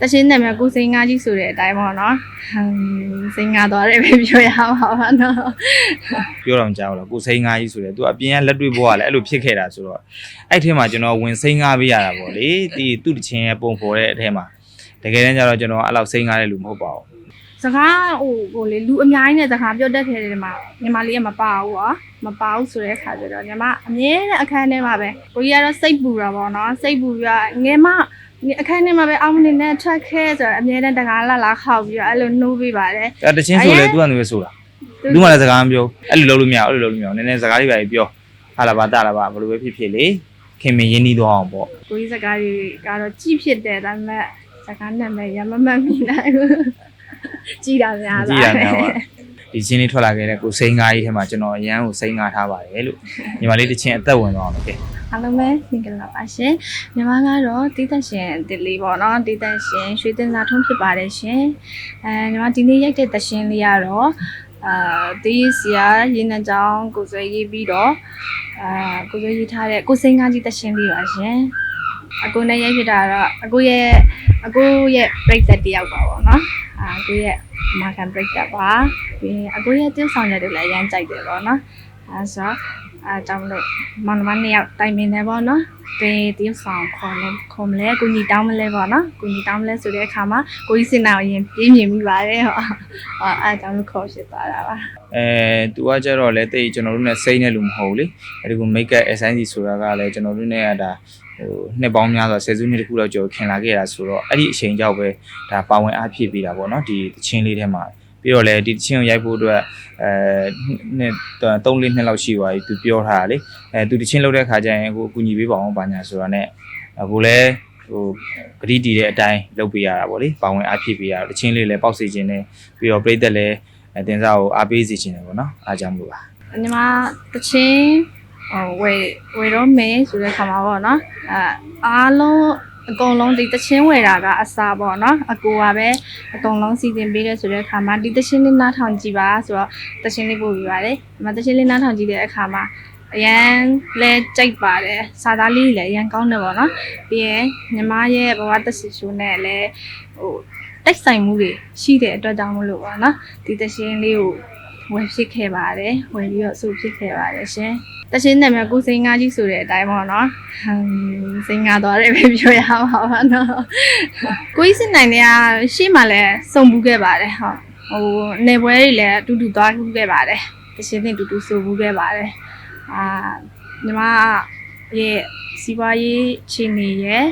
တချင်းနာမည်ကိုစိန်ငါကြီးဆိုတဲ့အတိုင်းပေါ့နော်ဟမ်စိန်ငါသွားတယ်ပဲပြောရမှာပါနော်ပြောတော့မကြောက်တော့ကိုစိန်ငါကြီးဆိုတယ်သူအပြင်ကလက်တွေ့ဘွားကလည်းအဲ့လိုဖြစ်ခဲ့တာဆိုတော့အဲ့ထဲမှာကျွန်တော်ဝင်စိန်ငါပေးရတာပေါ့လေဒီသူ့တချင်းရဲ့ပုံဖော်တဲ့အထဲမှာတကယ်တမ်းကျတော့ကျွန်တော်အဲ့လောက်စိန်ငါတဲ့လူမဟုတ်ပါဘူးစကားဟိုဟိုလေလူအများကြီးနဲ့စကားပြောတတ်ခဲ့တယ်ဒီမှာညီမလေးကမပါဘူးอ่ะမပါဘူးဆိုတဲ့ခါကျတော့ညီမအမြဲတမ်းအခန်းထဲမှာပဲကိုကြီးကတော့စိတ်ပူတာပေါ့နော်စိတ်ပူပြီးတော့ငယ်မ အခန်းထဲမှာပဲအောင်းနေနဲ့ထွက်ခဲဆိုတော့အမြဲတမ်းတကားလာလာခောက်ပြီးတော့အဲ့လိုနှိုးပေးပါတယ်အဲ့တချင်းဆိုလေသူကလည်းဆိုတာလူမှလည်းစကားမပြောအဲ့လိုလုပ်လို့မရအဲ့လိုလုပ်လို့မရနည်းနည်းစကားတွေပါပြောဟာလာပါတာလာပါဘယ်လိုပဲဖြစ်ဖြစ်လေခင်မင်းရင်းနှီးတော့အောင်ပေါ့ကိုကြီးစကားတွေကတော့ကြည့်ဖြစ်တယ်ဒါပေမဲ့စကားနာမည်ရမမှတ်မိနိုင်ဘူးကြည်တာများကြလားည့်ရများပါ ဒီချင်းလေးထွက်လာခဲ့တဲ့ကိုစိန်ငါကြီးထဲမှာကျွန်တော်အရန်ကိုစိန်ငါထားပါတယ်လို့ညီမလေးတချင်းအသက်ဝင်တော့အောင်ကဲအားလုံးပဲမင်္ဂလာပါရှင်မြန်မာကတော့တည်သက်ရှင်တည်လေးပေါ့နော်တည်သက်ရှင်ရွှေတင်စာထုံးဖြစ်ပါတယ်ရှင်အဲညီမဒီနေ့ရိုက်တဲ့သရှင်လေးကတော့အာတီးစီယာရင်းနှကြောင်းကိုဆွဲရေးပြီးတော့အာကိုဆွဲရေးထားတဲ့ကိုစိန်ကားကြီးသရှင်လေးပါရှင်အကိုနဲ့ရိုက်ဖြစ်တာတော့အကိုရဲ့အကိုရဲ့ပြိတ္တတယောက်ပါပေါ့နော် အာအကိုရဲ့မာကန်ပြိတ္တပါပြီးရင်အကိုရဲ့တင်းဆောင်ရက်တွေလည်းအရမ်းကြိုက်တယ်ပေါ့နော်အဲဆိုတော့အဲကြောင့်မလို့မောင်နှမနှစ်ယောက်တိုင်ပင်တယ်ပေါ့နော်ဘယ်တရုပ်ဆောင်ခေါ်လဲခေါ်မလဲကိုကြီးတောင်းမလဲပေါ့နော်ကိုကြီးတောင်းမလဲဆိုတဲ့အခါမှာကိုကြီးစင်နာကိုရင်ပြင်းမြင်မိပါတယ်ဟောဟောအဲကြောင့်လို့ခေါ်ဖြစ်သွားတာပါအဲသူကကြတော့လေတိတ်ကျွန်တော်တို့နဲ့စိတ်နဲ့လူမဟုတ်ဘူးလေအဲဒီက make up SNC ဆိုတာကလည်းကျွန်တော်တို့နဲ့ကဒါ ဟိုနှစ်ပေါင်းများစွာဆယ်စုနှစ်တခုလောက်ကျော်ခင်လာခဲ့တာဆိုတော့အဲ့ဒီအချိန်ကြောက်ပဲဒါပါဝင်အားဖြည့်ပေးတာပေါ့နော်ဒီတချင်းလေးထဲမှာပြီးတော့လေဒီတချင်းကိုရိုက်ဖို့အတွက်အဲနှစ်3 4နှစ်လောက်ရှိသွားပြီသူပြောထားတာလေအဲသူတချင်းလုပ်တဲ့ခါကျရင်အခုအကူညီပေးပါအောင်ပါညာဆိုတာနဲ့အခုလည်းဟိုပရိတီတဲ့အတိုင်းလုပ်ပေးရတာပေါ့လေပါဝင်အားဖြည့်ပေးရတာတချင်းလေးလည်းပေါက်စီခြင်းနဲ့ပြီးတော့ပြိသက်လည်းအတင်စားကိုအားပေးစီခြင်းတယ်ပေါ့နော်အားကြောင့်မလို့ပါညီမတချင်း ဟိုဝေဝေတော့မေးဆိုတဲ့အခါမှာပေါ့နော်အဲအားလုံးအကုန်လုံးဒီတချင်းဝယ်တာကအစားပေါ့နော်အကူကပဲအကုန်လုံးစီစဉ်ပေးတယ်ဆိုတဲ့အခါမှာဒီတချင်းလေးနားထောင်ကြည့်ပါဆိုတော့တချင်းလေးပို့ပြီးပါတယ်ဒီမှာတချင်းလေးနားထောင်ကြည့်တဲ့အခါမှာအရန်လဲကြိုက်ပါတယ်စာသားလေးလည်းအရန်ကောင်းတယ်ပေါ့နော်ပြီးရင်ညီမရဲ့ဘဝတရှိရှိုးနဲ့လည်းဟိုတိုက်ဆိုင်မှုတွေရှိတဲ့အတွက်ကြောင့်မလို့ပါနော်ဒီတချင်းလေးကို ဝယ်ဖြစ်ခဲ့ပါတယ်ဝယ်ပြီးတော့အဆူဖြစ်ခဲ့ပါတယ်ရှင်တချင်းနာမည်ကိုစိန်ငါကြီးဆိုတဲ့အတိုင်းပေါ့နော်ဟမ်စိန်ငါသွားတယ်ပဲပြောရမှာပါနော်ကိုကြီးစင်နိုင်တဲ့ကရှေ့မှာလည်းစုံဘူးခဲ့ပါတယ်ဟုတ်ဟိုနေပွဲတွေလည်းအတူတူသွားဘူးခဲ့ပါတယ်တချင်းနဲ့အတူတူဆိုဘူးခဲ့ပါတယ်အာညီမရဲ့စီးပွားရေးခြေနေရဲ့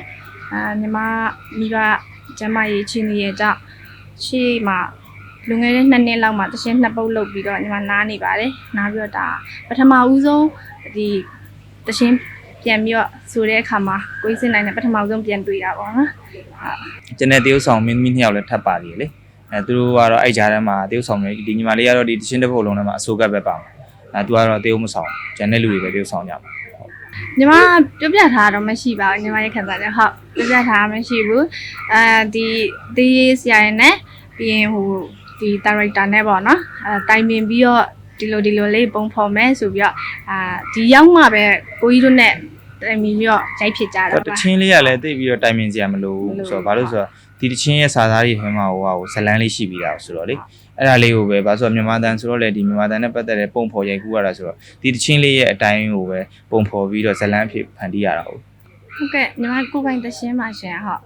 အာညီမမိဘကျန်းမရေးခြေနေရဲ့ကြောင့်ရှေ့မှာ လူငယ်တဲ့နှစ်နှစ်လောက်မှာတရှင်းနှစ်ပုတ်လုပ်ပြီးတော့ညီမနားနေပါတယ်နားပြီးတော့ဒါပထမဦးဆုံးဒီတရှင်းပြန်ပြီးတော့ဆိုတဲ့အခါမှာကိုကြီးစင်နိုင်နဲ့ပထမဦးဆုံးပြန်တွေ့တာပေါ့နော်အာကျန်တဲ့တရုပ်ဆောင်မင်းသမီးနှစ်ယောက်လည်းထပ်ပါသေးတယ်လေအဲသူတို့ကတော့အဲ့ကြားထဲမှာတရုပ်ဆောင်မျိုးဒီညီမလေးကတော့ဒီတချင်းတစ်ပုတ်လုံးထဲမှာအစိုးကပ်ပဲပါမှာအဲသူကတော့တရုပ်မဆောင်ကျန်တဲ့လူတွေပဲတရုပ်ဆောင်ကြပါညီမပြောပြထားတာတော့မရှိပါဘူးညီမရဲ့ခံစားချက်ဟုတ်ပြောပြထားတာမရှိဘူးအဲဒီဒီဆရာရယ်နဲ့ပြီးရင်ဟို ဒီဒါရိုက်တာနဲ့ပေါ့နော်အဲတိုင်ပင်ပြီးတော့ဒီလိုဒီလိုလေးပုံဖော်မယ်ဆိုပြီးတော့အာဒီရောက်မှပဲကိုကြီးတို့နဲ့တိုင်ပင်ပြီးတော့ရိုက်ဖြစ်ကြတာတပါချင်းလေးကလည်းတိတ်ပြီးတော့တိုင်ပင်စရာမလိုမလိုဘူးဆိုတော့ဘာလို့ဆိုတော့ဒီတချင်းရဲ့စာသားတွေထဲမှာဟိုဟာဟိုဇလန်းလေးရှိပြီးတာဆိုတော့လေအဲ့ဒါလေးကိုပဲဘာလို့ဆိုတော့မြန်မာတန်ဆိုတော့လေဒီမြန်မာတန်နဲ့ပတ်သက်တဲ့ပုံဖော်ရိုက်ကူးရတာဆိုတော့ဒီတချင်းလေးရဲ့အတိုင်းကိုပဲပုံဖော်ပြီးတော့ဇလန်းအဖြစ်ဖန်တီးရတာဟုတ်ဟုတ်ကဲ့ညီမကိုယ်ပိုင်တရှင်းပါရှင်ဟုတ်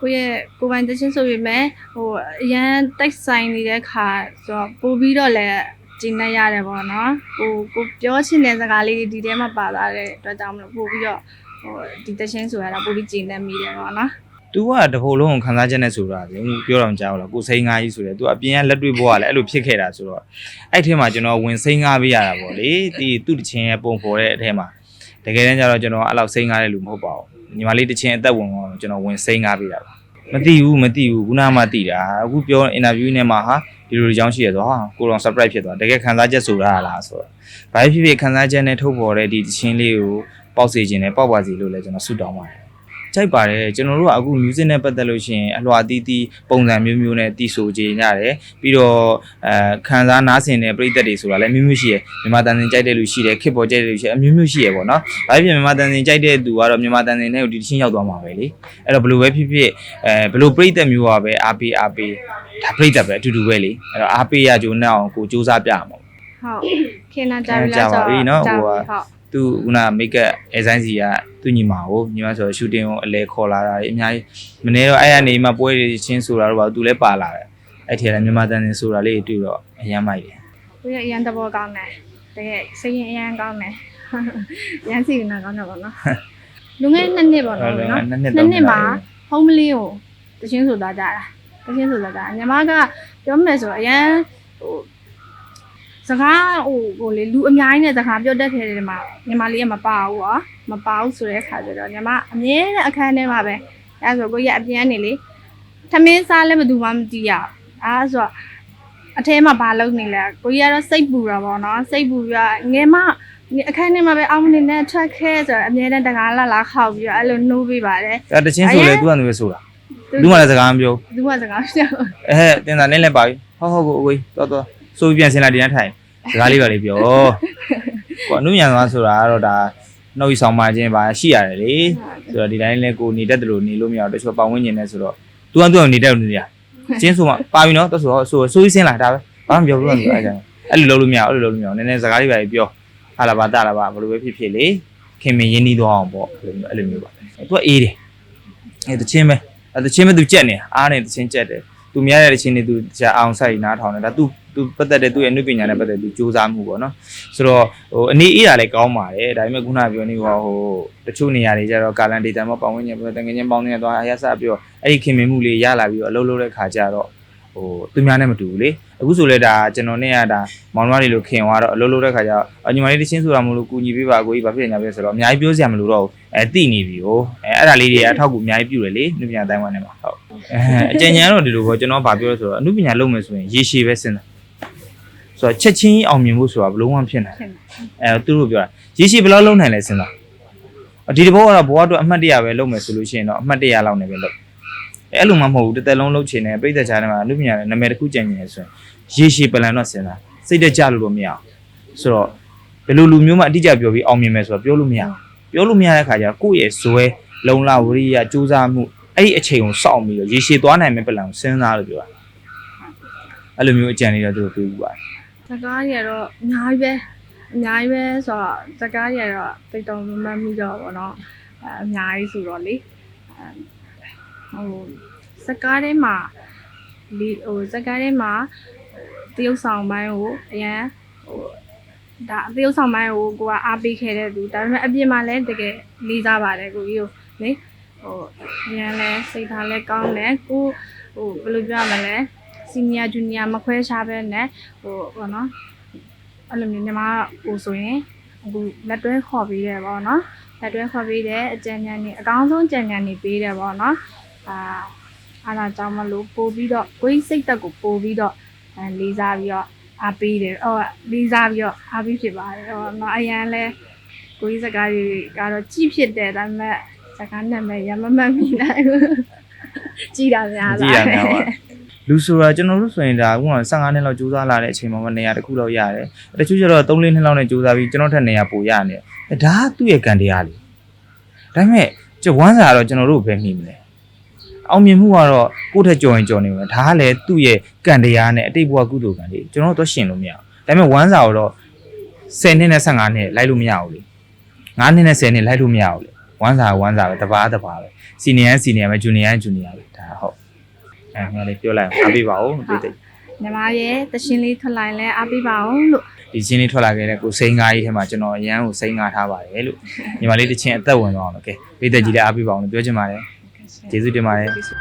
ကိုယ့်ရဲ့ကိုယ်ပိုင်တရှင်းဆိုပေမဲ့ဟိုအရန်တိုက်ဆိုင်နေတဲ့ခါဆိုတော့ပို့ပြီးတော့လည်းကျင်းနေရတယ်ပေါ့နော်ကိုကိုပြောချင်တဲ့စကားလေးတွေဒီထဲမှာပါလာတဲ့အတွက်ကြောင့်မလို့ပို့ပြီးတော့ဟိုဒီတရှင်းဆိုရတာပို့ပြီးကျင်းနေမိတယ်ပေါ့နော်သူကတပိုလုံးကိုခန်းစားချက်နဲ့ဆိုတာလေပြောတော့မကြောက်တော့ကိုစိန်ငါကြီးဆိုတယ်သူအပြင်ကလက်တွေ့ဘွားကလည်းအဲ့လိုဖြစ်ခဲ့တာဆိုတော့အဲ့ထဲမှာကျွန်တော်ဝင်စိန်ငါပေးရတာပေါ့လေဒီသူ့တချင်းရဲ့ပုံဖော်တဲ့အထဲမှာတကယ်တမ်းကျတော့ကျွန်တော်အဲ့လောက်စိန်ငါတဲ့လူမဟုတ်ပါဘူးညီမလေးတချင်းအသက်ဝင်တော့ကျွန်တော်ဝင်စိန်ငါပေးတာပါ မသိဘူးမသိဘူးခုနမှသိတာအခုပြောအင်တာဗျူးနဲ့မှာဟာဒီလိုကြောင်းရှိရဆိုဟာကိုတော် surprise ဖြစ်သွားတကယ်ခန်းစားချက်ဆိုတာလားဆိုတော့ဘာဖြစ်ဖြစ်ခန်းစားချက်နဲ့ထုတ်ဖော်တဲ့ဒီတချင်းလေးကိုပေါက်စေခြင်းနဲ့ပေါက်ပါစီလို့လည်းကျွန်တော်ဆုတောင်းပါတယ်ကြ ကြိုက်ပါတယ်ကျွန်တော်တို့ကအခု music နဲ့ပတ်သက်လို့ရှိရင်အလွှာတီးတီးပုံစံမျိုးမျိုးနဲ့တီးဆိုကြကြတယ်ပြီးတော့အဲခံစားနားဆင်တဲ့ပရိသတ်တွေဆိုတာလည်းမျိုးမျိုးရှိရယ်မြန်မာတန်တင်ကြိုက်တဲ့လူရှိတယ်ခစ်ပေါ်ကြိုက်တဲ့လူရှိတယ်အမျိုးမျိုးရှိရယ်ပေါ့နော်ဘာဖြစ်ဖြစ်မြန်မာတန်တင်ကြိုက်တဲ့သူကတော့မြန်မာတန်တင်နဲ့ကိုဒီတစ်ချင်းရောက်သွားမှာပဲလေအဲ့တော့ဘယ်လိုပဲဖြစ်ဖြစ်အဲဘယ်လိုပရိသတ်မျိုးပါပဲအားပေးအားပေးဒါပရိသတ်ပဲအတူတူပဲလေအဲ့တော့အားပေးရကြုံနဲ့အောင်ကိုစူးစမ်းပြရမှာပေါ့ဟုတ်ခေနာကြပြီကြာလားပါပြီနော်ကြာဟိုကပြီဟုတ် သူခုနမိတ်ကပ်အဲဆိုင်စီကသူညီမကိုညီမဆိုရှူတင်ကိုအလဲခေါ်လာတာအများကြီးမနေ့တော့အဲ့ရနေမှပွဲတွေချင်းဆိုတာတော့ပါသူလည်းပါလာတယ်အဲ့ထက်လည်းမြန်မာတန်တင်ဆိုတာလေးတွေ့တော့အရမ်းမိုက်တယ်ကိုရအရန်တဘောကောင်းတယ်တကယ်စိတ်ရင်အရန်ကောင်းတယ်ရန်စီကနာကောင်းတယ်ပေါ့နော်လူငယ်နှစ်နှစ်ပေါ့နော်နော်နှစ်နှစ်နှစ်တော့နှစ်မှာဟုံးမလေးကိုတချင်းဆိုသွားကြတာတချင်းဆိုသွားကြတာညီမကပြောမယ်ဆိုအရန်ဟို စကားဟိုဟိုလေလူအများကြီးနဲ့စကားပြောတတ်ခဲ့တယ်မှာညီမလေးကမပါဘူးอ่ะမပါဘူးဆိုတဲ့ခါကျတော့ညီမအမြဲတမ်းအခန်းထဲမှာပဲအဲဆိုကိုရအပြန်နေလေသမင်းစားလည်းဘယ်သူမှမသိရဘူးအဲဆိုတော့အထဲမှာဘာလုပ်နေလဲကိုကြီးကတော့စိတ်ပူတာပေါ့နော်စိတ်ပူပြီးတော့ငယ်မအခန်းထဲမှာပဲအောင်းနေနဲ့ထွက်ခဲဆိုတော့အမြဲတမ်းတကားလာလာခောက်ပြီးတော့အဲ့လိုနှိုးပေးပါတယ်အဲ့တချင်းဆိုလေသူကလည်းဆိုတာလူကလည်းစကားမပြောသူကစကားပြောအဲဟဲ့တင်တာနဲ့လည်းပါပြီဟောဟောကိုအဝေးတော်တော် ဆိုပြီးပြန်စင်လာဒီနေ့ထိုင်စကားလေးပါလေးပြောကိုအနုညာသွားဆိုတာကတော့ဒါနှုတ်ဆောင်မှခြင်းပါရှိရတယ်လေဆိုတော့ဒီတိုင်းလဲကိုနေတတ်တယ်လို့နေလို့မရတော့တချို့ပတ်ဝန်းကျင်နဲ့ဆိုတော့ तू ကသူ့နေတတ်လို့နေရကျင်းဆိုမှပါပြီနော်တော်ဆိုဆိုဆိုးစင်းလာဒါပဲဘာမှမပြောဘူးလို့အဲ့ကြောင့်အဲ့လိုလုပ်လို့မရအဲ့လိုလုပ်လို့မရနည်းနည်းစကားလေးပါပြောဟာလာပါတာလာပါဘယ်လိုပဲဖြစ်ဖြစ်လေခင်မင်းရင်းနှီးသွားအောင်ပေါ့အဲ့လိုမျိုးပါသူကအေးတယ်အဲ့တချင်းပဲအဲ့တချင်းပဲသူကြက်နေအားနေတချင်းကြက်တယ် သူများတဲ့တချင်းတွေသူကြာအောင်ဆိုင်နားထောင်တယ်ဒါသူသူပတ်သက်တဲ့သူ့ရဲ့အနုပညာနဲ့ပတ်သက်သူစူးစမ်းမှုပေါ့နော်ဆိုတော့ဟိုအနေအေးတာလည်းကောင်းပါတယ်ဒါပေမဲ့ခုနပြောနေဟိုဟိုတချို့နေရာတွေကျတော့ကာလန်ဒေတာမှာပတ်ဝန်းကျင်ပြောတငယ်ချင်းပေါင်းနေတော့အရစပြောအဲ့ဒီခင်မင်မှုလေးရလာပြီးတော့အလုပ်လုပ်တဲ့ခါကျတော့ ဟိုသူများနဲ့မတူဘူးလေအခုဆိုလဲဒါကျွန်တော်နဲ့ကဒါမောင်နှမတွေလိုခင်သွားတော့အလုပ်လုပ်တဲ့ခါကျတော့အညီမလေးတချင်းဆိုတာမလို့ကူညီပေးပါအကိုကြီးဘာဖြစ်ညာပဲဆိုတော့အများကြီးပြောစရာမလိုတော့ဘူးအဲတိနေပြီဟိုအဲအဲ့ဒါလေးတွေအထောက်ကူအများကြီးပြုတယ်လေအနုပညာတိုင်းဝမ်ထဲမှာဟုတ်အဲအကျဉ်းချမ်းတော့ဒီလိုပေါ့ကျွန်တော်ဗာပြောဆိုတော့အနုပညာလုပ်မယ်ဆိုရင်ရေရှည်ပဲစဉ်းစားဆိုတော့ချက်ချင်းအောင်မြင်ဖို့ဆိုတာဘလုံးဝဖြစ်နိုင်ဖြစ်နေအဲသူတို့ပြောတာရေရှည်ဘယ်လောက်လုံးနိုင်လဲစဉ်းစားအဒီတဘောကတော့ဘဝအတွက်အမှတ်တရပဲလုပ်မယ်ဆိုလို့ရှိရင်တော့အမှတ်တရလောက်နေပဲလုပ် အဲအဲ့လိုမှမဟုတ်ဘူးတစ်သက်လုံးလုပ်ချင်တယ်ပြိတ္တချာထဲမှာလူပညာနဲ့နာမည်တစ်ခုကြံနေတယ်ဆိုရင်ရေရှည်ပလန်တော့စဉ်းစားစိတ်တကြလို့တော့မရအောင်ဆိုတော့ဘယ်လိုလူမျိုးမှအတိအကျပြောပြီးအောင်မြင်မယ်ဆိုတော့ပြောလို့မရဘူးပြောလို့မရတဲ့ခါကျတော့ကိုယ့်ရဲ့ဇွဲလုံလဝရိယစူးစမ်းမှုအဲ့ဒီအချိန်ကိုစောင့်ပြီးတော့ရေရှည်သွားနိုင်မယ့်ပလန်ကိုစဉ်းစားလို့ပြောတာအဲ့လိုမျိုးအကြံလေးတော့သူတို့ပြောပြပါတယ်စကားတွေကတော့အများကြီးပဲအများကြီးပဲဆိုတော့စကားတွေကတော့တိတ်တော်မမှတ်မိတော့ဘောနော်အဲအများကြီးဆိုတော့လေအဲ ဟိုစကားထဲမှာဒီဟိုစကားထဲမှာတရုပ်ဆောင်ပိုင်းကိုအရန်ဟိုဒါတရုပ်ဆောင်ပိုင်းကိုကိုကအားပေးခဲ့တဲ့သူဒါပေမဲ့အပြင်မှာလည်းတကယ်လေးစားပါတယ်ကိုကြီးကိုလေဟိုအရန်လဲစိတ်ထားလဲကောင်းတယ်ကိုဟိုဘယ်လိုပြောရမလဲစီနီယာဂျူနီယာမခွဲခြားပဲနဲ့ဟိုဘောနော်အဲ့လိုမျိုးညီမကိုဆိုရင်အခုလက်တွဲခေါ်ပေးတယ်ပေါ့နော်လက်တွဲခေါ်ပေးတယ်အကြံဉာဏ်နေအကောင်းဆုံးကြံဉာဏ်နေပေးတယ်ပေါ့နော် အာအားလာကြောင့်မလို့ပို့ပြီးတော့ကိုယ်စိတ်သက်ကိုပို့ပြီးတော့အဲလေးစားပြီးတော့အားပေးတယ်ဟောလေးစားပြီးတော့အားပေးဖြစ်ပါတယ်ဟောနော်အရန်လဲကိုယ်စကားတွေကတော့ကြည့်ဖြစ်တယ်ဒါပေမဲ့စကားနဲ့မဲ့ရမမတ်မိနိုင်ဘူးကြည်တာများကြလားည့်ရများပါလူဆိုတာကျွန်တော်တို့ဆိုရင်ဒါအခုက15နှစ်လောက်ကြိုးစားလာတဲ့အချိန်မှာနေရာတစ်ခုလောက်ရတယ်တချို့ကျတော့3-4နှစ်လောက်နဲ့ကြိုးစားပြီးကျွန်တော်ထက်နေရာပိုရနေတယ်ဒါကသူ့ရဲ့ကံတရားလေဒါပေမဲ့ကျဝမ်းစာကတော့ကျွန်တော်တို့ဘယ်မိမလဲ အောင်မြင်မှုကတော့ကိုယ့်ထက်ကြော်ရင်ကြော်နေမှာဒါကလည်းသူ့ရဲ့ကံတရားနဲ့အတိတ်ဘဝကုသိုလ်ကံလေးကျွန်တော်တို့တော့ရှင်လို့မရဘူးဒါပေမဲ့ဝမ်းစာကတော့10နှစ်နဲ့15နှစ်လိုက်လို့မရဘူးလေ9နှစ်နဲ့10နှစ်လိုက်လို့မရဘူးလေဝမ်းစာကဝမ်းစာပဲတပါးတပါးပဲစီနီယံစီနီယံပဲဂျူနီယံဂျူနီယံပဲဒါဟုတ်အဲငါလေးပြောလိုက်အောင်အားပေးပါဦးဒီတိတ်ညီမရဲ့တရှင်လေးထွက်လာရင်လည်းအားပေးပါအောင်လို့ဒီချင်းလေးထွက်လာခဲ့တဲ့ကိုစိန်ငါးကြီးထဲမှာကျွန်တော်အရန်ကိုစိန်ငါးထားပါတယ်လို့ညီမလေးတစ်ချင်းအသက်ဝင်သွားအောင်လို့ကဲပိတ်သက်ကြီးလည်းအားပေးပါအောင်လို့ပြောချင်ပါတယ် ကျေးဇူးတင်ပါတယ်ကျေးဇူး